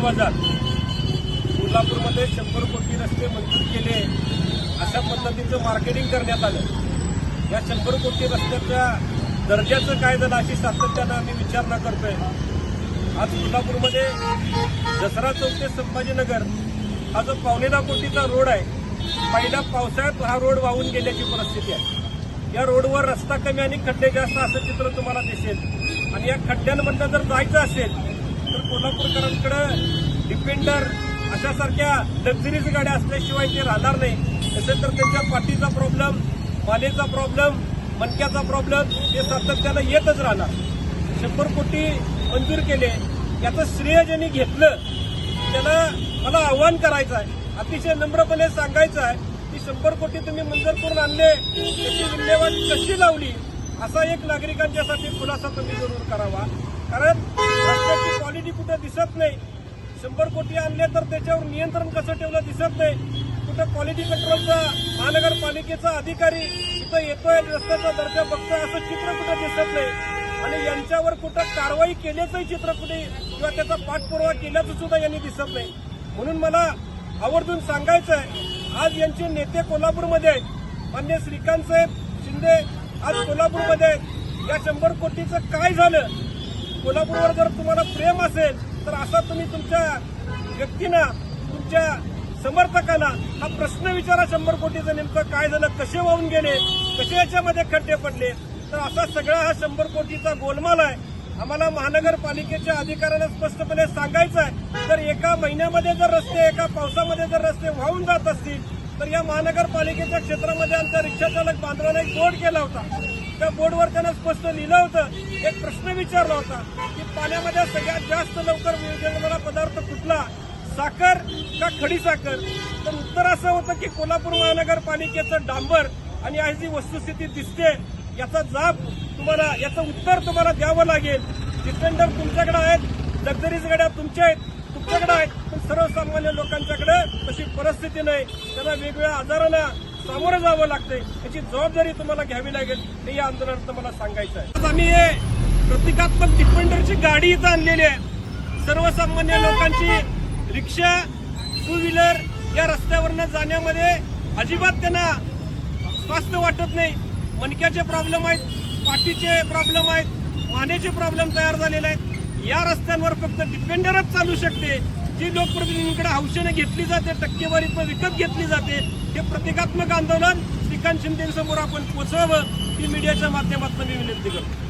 बाजार. कोल्हापूरमध्ये शंभर कोटी रस्ते मंजूर केले. अशा पद्धतीचं मार्केटिंग करण्यात आलं. या शंभर कोटी रस्त्याच्या दर्जाचं काय झालं अशी सातत्यानं आम्ही विचारणा करतोय. आज कोल्हापूरमध्ये दसरा चौक ते संभाजीनगर हा जो पावणेदा कोटीचा रोड आहे पहिल्या पावसाळ्यात हा रोड वाहून गेल्याची परिस्थिती आहे. या रोडवर रस्ता कमी आणि खड्डे जास्त असं चित्र तुम्हाला दिसेल. आणि या खड्ड्यांमधनं जर जायचं असेल कोल्हापूरकरांकडं डिपेंडर अशासारख्या लक्झरीज गाड्या असल्याशिवाय ते राहणार नाही. तसेच तर त्यांच्या पाठीचा प्रॉब्लेम मालेचा प्रॉब्लेम मणक्याचा प्रॉब्लेम हे सातत्यानं येतच राहणार. शंभर कोटी मंजूर केले याचं श्रेय ज्यांनी घेतलं त्याला मला आव्हान करायचं आहे. अतिशय नम्रपणे सांगायचं आहे की शंभर कोटी तुम्ही मंजूर करून आणले त्याची विल्हेवाट कशी लावली असा एक नागरिकांच्यासाठी खुलासा तुम्ही जरूर करावा. कारण क्वालिटी कुठं दिसत नाही. शंभर कोटी आणले तर त्याच्यावर नियंत्रण कसं ठेवलं दिसत नाही. कुठं क्वालिटी कंट्रोलचा महानगरपालिकेचा अधिकारी इथं येतोय रस्त्याचा दर्जा बघतोय असं चित्र कुठं दिसत नाही. आणि यांच्यावर कुठं कारवाई केल्याचंही चित्र कुठे किंवा त्याचा पाठपुरावा केल्याचं सुद्धा यांनी दिसत नाही. म्हणून मला आवर्जून सांगायचं आहे आज यांचे नेते कोल्हापूरमध्ये आहेत. मान्य श्रीकांत साहेब शिंदे आज कोल्हापूरमध्ये आहेत. या शंभर कोटीचं काय झालं? कोल्हापूरवर जर तुम्हाला प्रेम असेल तर असा तुम्ही तुमच्या व्यक्तींना तुमच्या समर्थकांना हा प्रश्न विचारा शंभर कोटीचं नेमकं काय झालं कसे वाहून गेले कसे याच्यामध्ये खड्डे पडले. तर असा सगळा हा शंभर कोटीचा गोलमाल आहे. आम्हाला महानगरपालिकेच्या अधिकाऱ्यांना स्पष्टपणे सांगायचं आहे तर एका महिन्यामध्ये जर रस्ते एका पावसामध्ये जर रस्ते वाहून जात असतील तर या महानगरपालिकेच्या क्षेत्रामध्ये आमच्या रिक्षाचालक बांधवाने एक बोर्ड केला होता. त्या बोर्डवर त्यांना स्पष्ट लिहिलं होतं एक प्रश्न विचारला होता की पाण्यामध्ये सगळ्यात जास्त लवकर विरघळणारा पदार्थ कुठला? साखर का खडी साखर? तर उत्तर असं होतं की कोल्हापूर महानगरपालिकेचं डांबर आणि आज जी वस्तुस्थिती दिसते याचा जाब तुम्हाला याचं उत्तर तुम्हाला द्यावं लागेल. डिफेंडर तुमच्याकडे आहेत लक्झरीज गाड्या तुमच्या आहेत तुमच्याकडे आहेत पण सर्वसामान्य लोकांच्याकडे तशी परिस्थिती नाही. त्यांना वेगवेगळ्या आजारांना सामोरं जावं लागतंय. याची जबाबदारी तुम्हाला घ्यावी लागेल. हे या आंदोलनात तुम्हाला सांगायचं आहे. आज आम्ही हे प्रतिकात्मक डिफेंडरची गाडी इथं आणलेली आहे. सर्वसामान्य लोकांची रिक्षा टू व्हीलर या रस्त्यावरनं जाण्यामध्ये अजिबात त्यांना स्वास्थ्य वाटत नाही. मणक्याचे प्रॉब्लेम आहेत पाठीचे प्रॉब्लेम आहेत मानेचे प्रॉब्लेम तयार झालेले आहेत. या रस्त्यांवर फक्त डिफेंडरच चालू शकते. जी लोकप्रतिनिधींकडे हौशेने घेतली जाते टक्केवारीतनं विकत घेतली जाते हे प्रतिकात्मक आंदोलन श्रीकांत शिंदेसमोर आपण पोचवावं ही मीडियाच्या माध्यमातून मी विनंती करतो.